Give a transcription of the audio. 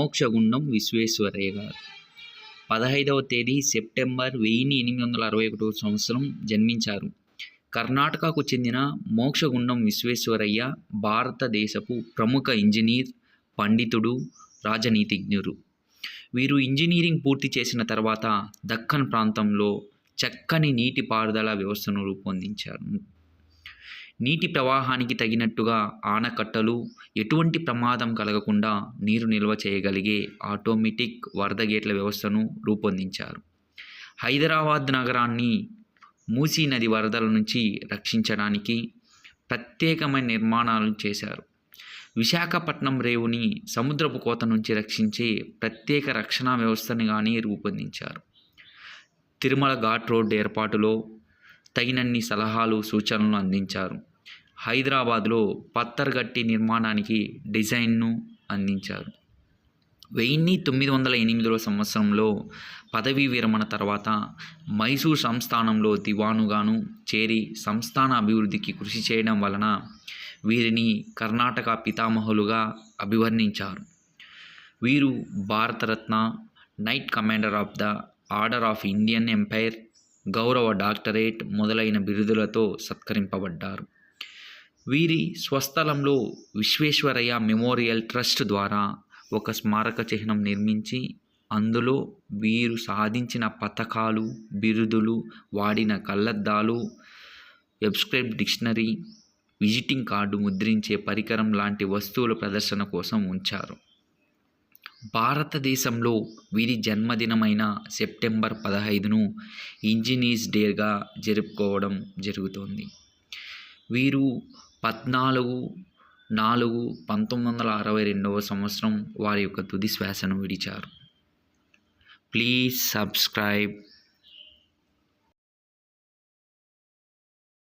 మోక్షగుండం విశ్వేశ్వరయ్య గారు. పదహైదవ తేదీ సెప్టెంబర్ వెయ్యిన్ని ఎనిమిది వందల అరవై ఒకటో సంవత్సరం జన్మించారు. కర్ణాటకకు చెందిన మోక్షగుండం విశ్వేశ్వరయ్య భారతదేశపు ప్రముఖ ఇంజనీర్ పండితుడు రాజనీతిజ్ఞుడు. వీరు ఇంజనీరింగ్ పూర్తి చేసిన తర్వాత దక్కన్ ప్రాంతంలో చక్కని నీటిపారుదల వ్యవస్థను రూపొందించారు. నీటి ప్రవాహానికి తగినట్టుగా ఆనకట్టలు ఎటువంటి ప్రమాదం కలగకుండా నీరు నిల్వ చేయగలిగే ఆటోమేటిక్ వరద గేట్ల వ్యవస్థను రూపొందించారు. హైదరాబాద్ నగరాన్ని మూసీ నది వరదల నుంచి రక్షించడానికి ప్రత్యేకమైన నిర్మాణాలను చేశారు. విశాఖపట్నం రేవుని సముద్రపు కోత నుంచి రక్షించే ప్రత్యేక రక్షణ వ్యవస్థను కానీ రూపొందించారు. తిరుమల ఘాట్ రోడ్ ఏర్పాటులో తగినన్ని సలహాలు సూచనలు అందించారు. హైదరాబాద్లో పత్తర్గట్టి నిర్మాణానికి డిజైన్ను అందించారు. వెయ్యి తొమ్మిది వందల ఎనిమిదవ సంవత్సరంలో పదవీ విరమణ తర్వాత మైసూర్ సంస్థానంలో దివానుగాను చేరి సంస్థాన అభివృద్ధికి కృషి చేయడం వలన వీరిని కర్ణాటక పితామహులుగా అభివర్ణించారు. వీరు Bharat Ratna knight commander of the order of Indian empire గౌరవ డాక్టరేట్ మొదలైన బిరుదులతో సత్కరింపబడ్డారు. వీరి స్వస్థలంలో విశ్వేశ్వరయ్య మెమోరియల్ ట్రస్ట్ ద్వారా ఒక స్మారక చిహ్నం నిర్మించి అందులో వీరు సాధించిన పథకాలు బిరుదులు వాడిన కళ్ళద్దాలు వెబ్స్క్రైబ్ డిక్షనరీ విజిటింగ్ కార్డు ముద్రించే పరికరం లాంటి వస్తువుల ప్రదర్శన కోసం ఉంచారు. భారతదేశంలో వీరి జన్మదినమైన సెప్టెంబర్ పదహైదును ఇంజనీర్స్ డేగా జరుపుకోవడం జరుగుతోంది. వీరు పద్నాలుగు నాలుగు పంతొమ్మిది వందల అరవై రెండవ సంవత్సరం వారి యొక్క తుది శ్వాసను విడిచారు. Please subscribe